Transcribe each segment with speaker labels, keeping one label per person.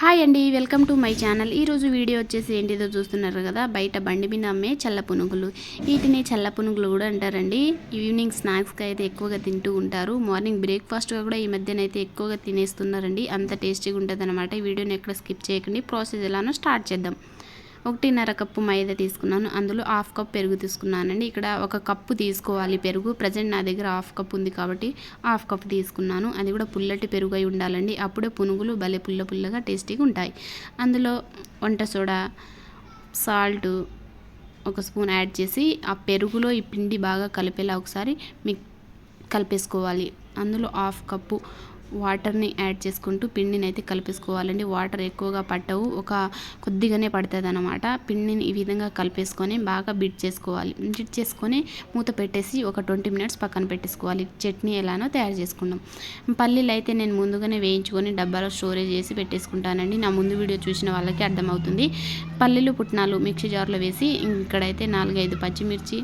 Speaker 1: Hi అండి welcome to my channel. ఈరోజు video వచ్చేసి ఏంటిదో చూస్తున్నారు కదా బయట బండి మీద అమ్మే చల్ల పునుగులు. వీటిని చల్ల పునుగులు కూడా అంటారండి. ఈవినింగ్ స్నాక్స్కి అయితే ఎక్కువగా తింటూ ఉంటారు. మార్నింగ్ బ్రేక్ఫాస్ట్గా కూడా ఈ మధ్యన అయితే ఎక్కువగా తినేస్తున్నారండి. అంత టేస్టీగా ఉంటుంది అనమాట వీడియోని ఎక్కడ స్కిప్ చేయకండి. ప్రాసెస్ ఎలానో స్టార్ట్ చేద్దాం. ఒకటిన్నర కప్పు మైదా తీసుకున్నాను. అందులో హాఫ్ కప్ పెరుగు తీసుకున్నానండి. ఇక్కడ ఒక కప్పు తీసుకోవాలి పెరుగు. ప్రజెంట్ నా దగ్గర హాఫ్ కప్ ఉంది కాబట్టి హాఫ్ కప్ తీసుకున్నాను. అది కూడా పుల్లటి పెరుగు అయి ఉండాలండి. అప్పుడే పునుగులు భలే పుల్ల పుల్లగా టేస్టీగా ఉంటాయి. అందులో వంట సోడా సాల్ట్ ఒక స్పూన్ యాడ్ చేసి ఆ పెరుగులో ఈ పిండి బాగా కలిపేలా ఒకసారి మిక్ కలిపేసుకోవాలి. అందులో హాఫ్ కప్పు వాటర్ని యాడ్ చేసుకుంటూ పిండిని అయితే కలిపేసుకోవాలండి. వాటర్ ఎక్కువగా పట్టవు. ఒక కొద్దిగానే పడుతుంది అనమాట పిండిని ఈ విధంగా కలిపేసుకొని బాగా బిట్ చేసుకోవాలి. బిట్ చేసుకొని మూత పెట్టేసి ఒక ట్వంటీ మినిట్స్ పక్కన పెట్టేసుకోవాలి. చట్నీ ఎలానో తయారు చేసుకుందాం. పల్లీలు అయితే నేను ముందుగానే వేయించుకొని డబ్బాలో స్టోరేజ్ చేసి పెట్టేసుకుంటానండి. నా ముందు వీడియో చూసిన వాళ్ళకి అర్థమవుతుంది. పల్లీలు పుట్నాలు మిక్సీ జార్లో వేసి ఇక్కడైతే నాలుగైదు పచ్చిమిర్చి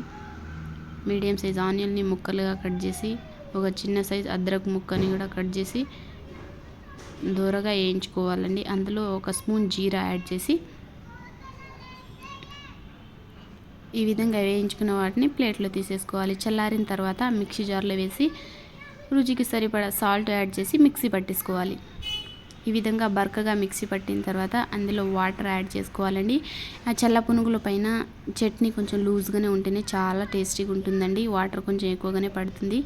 Speaker 1: మీడియం సైజ్ ఆనియన్ని ముక్కలుగా కట్ చేసి ఒక చిన్న సైజ్ అద్రక్ ముక్కని కూడా కట్ చేసి దూరగా వేయించుకోవాలండి. అందులో ఒక స్పూన్ జీరా యాడ్ చేసి ఈ విధంగా వేయించుకున్న వాటిని ప్లేట్లో తీసేసుకోవాలి. చల్లారిన తర్వాత మిక్సీ జార్లో వేసి రుచికి సరిపడా సాల్ట్ యాడ్ చేసి మిక్సీ పట్టేసుకోవాలి. ఈ విధంగా బరకగా మిక్సీ పట్టిన తర్వాత అందులో వాటర్ యాడ్ చేసుకోవాలండి. ఆ చల్ల పునుగుల పైన చట్నీ కొంచెం లూజ్గానే ఉంటేనే చాలా టేస్టీగా ఉంటుందండి. వాటర్ కొంచెం ఎక్కువగానే పడుతుంది.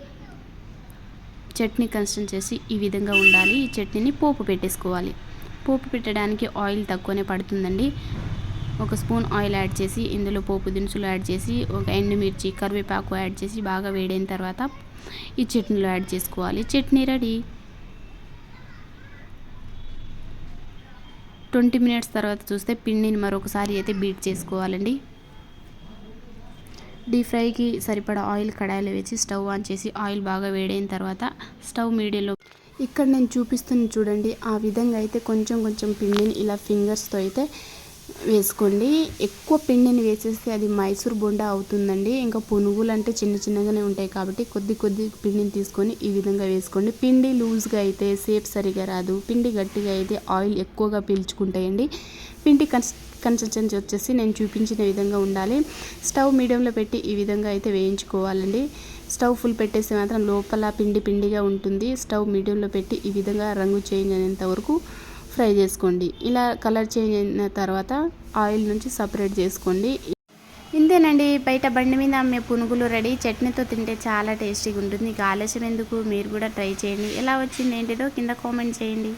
Speaker 1: చట్నీ చేసి ఈ విధంగా ఉండాలి. ఈ చట్నీని పోపు పెట్టేసుకోవాలి. పోపు పెట్టడానికి ఆయిల్ తక్కువనే పడుతుందండి. ఒక స్పూన్ ఆయిల్ యాడ్ చేసి ఇందులో పోపు దినుసులు యాడ్ చేసి ఒక ఎండుమిర్చి కరివేపాకు యాడ్ చేసి బాగా వేడైన తర్వాత ఈ చట్నీలో యాడ్ చేసుకోవాలి. చట్నీ రెడీ. ట్వంటీ మినిట్స్ తర్వాత చూస్తే పిండిని మరొకసారి అయితే బీట్ చేసుకోవాలండి. డీప్ ఫ్రైకి సరిపడా ఆయిల్ కడాయిలో వేసి స్టవ్ ఆన్ చేసి ఆయిల్ బాగా వేడైన తర్వాత స్టవ్ మీడియంలో ఇక్కడ నేను చూపిస్తున్న చూడండి ఆ విధంగా అయితే కొంచెం కొంచెం పిండిని ఇలా ఫింగర్స్తో అయితే వేసుకోండి ఎక్కువ పిండిని వేసేస్తే అది మైసూర్ బొండా అవుతుందండి. ఇంకా పునుగులు అంటే చిన్న చిన్నగానే ఉంటాయి కాబట్టి కొద్ది కొద్ది పిండిని తీసుకొని ఈ విధంగా వేసుకోండి. పిండి లూజ్గా అయితే సేఫ్ సరిగా రాదు. పిండి గట్టిగా అయితే ఆయిల్ ఎక్కువగా పీల్చుకుంటాయండి. పిండి కన్స్ కన్సిస్టెన్సీ వచ్చేసి నేను చూపించిన విధంగా ఉండాలి. స్టవ్ మీడియంలో పెట్టి ఈ విధంగా అయితే వేయించుకోవాలండి. స్టవ్ ఫుల్ పెట్టేసి మాత్రం లోపల పిండి పిండిగా ఉంటుంది. స్టవ్ మీడియంలో పెట్టి ఈ విధంగా రంగు చేంజ్ అయినంత వరకు ఫ్రై చేసుకోండి. ఇలా కలర్ చేంజ్ అయిన తర్వాత ఆయిల్ నుంచి సపరేట్ చేసుకోండి. ఇంతేనండి బయట బండి మీద అమ్మే పునుగులు రెడీ. చట్నీతో తింటే చాలా టేస్టీగా ఉంటుంది ఇక ఆలస్యం ఎందుకు? మీరు కూడా ట్రై చేయండి. ఎలా వచ్చింది ఏంటిదో కింద కామెంట్ చేయండి.